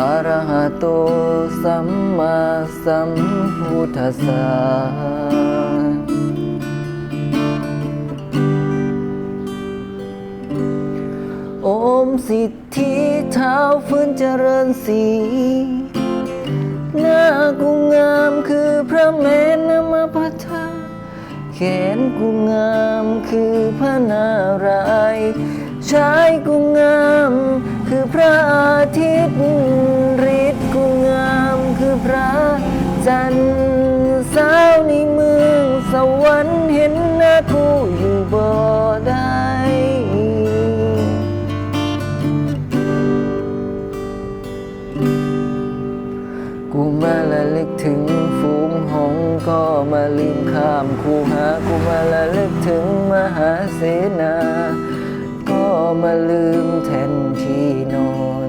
อรหะโตสัมมาสัมพุทธัสสะโอมสิทธิเท้าฟื้นเจริญสีหน้ากูงามคือพระแม่นมพทาแขนกูงามคือพระนารายชายกูงามคือพระอาทิตย์ องสวรรค์เห็นหน้ากูอยู่บ่ได้กูมาละลึกถึงฝูงหงก็มาลืมข้ามคูหากูมาละลึกถึงมหาเสนา ก็มาลืมแทนที่นอน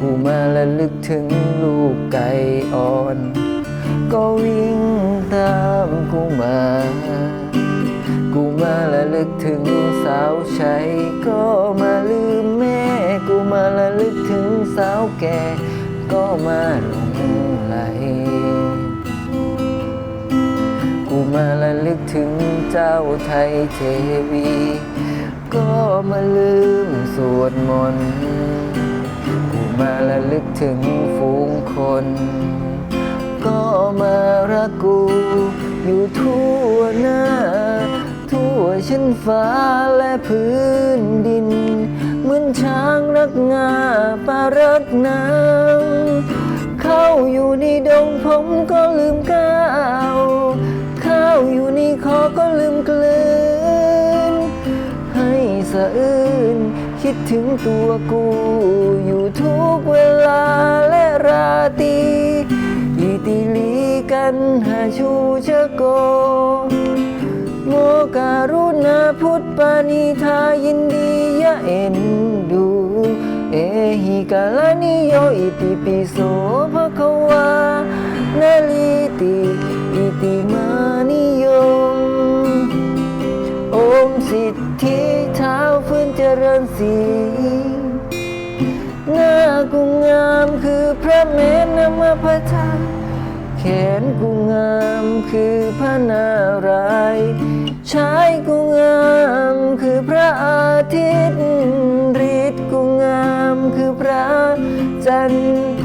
กูมาละลึกถึงลูกไก่อ่อน ก็วิ สาวใช้ก็มาลืมแม่ กูมาละลึกถึงสาวแก่ ก็มาหลงไหล กูมาละลึกถึงเจ้าไทยเทวี ก็มาลืมสวดมนต์กูมาละลึกถึงฝูงคน ก็มารักกูอยู่ทั่วหน้า ทั่วชั้นฟ้าและพื้นดิน เหมือนช้างรักงาปารักน้ำเข้าอยู่ในดงผมก็ลืมก้าวเข้าอยู่ในคอก็ลืมกลืน ให้สะอื้นคิดถึงตัวกู อยู่ทุกเวลาและราตรีอีติลีกันหาชูชะโก รุณาพุทธปานิทายินดียะเอ็นดู เอหิกาลนิโยอิติปิโสภะคะวานาลิติอิติมานิโยโอมสิทธิเท้าฟื้นเจริญสีหน้ากูงามคือพระเมนนมพระทาแขนกูงามคือพระนาร พระจันทร์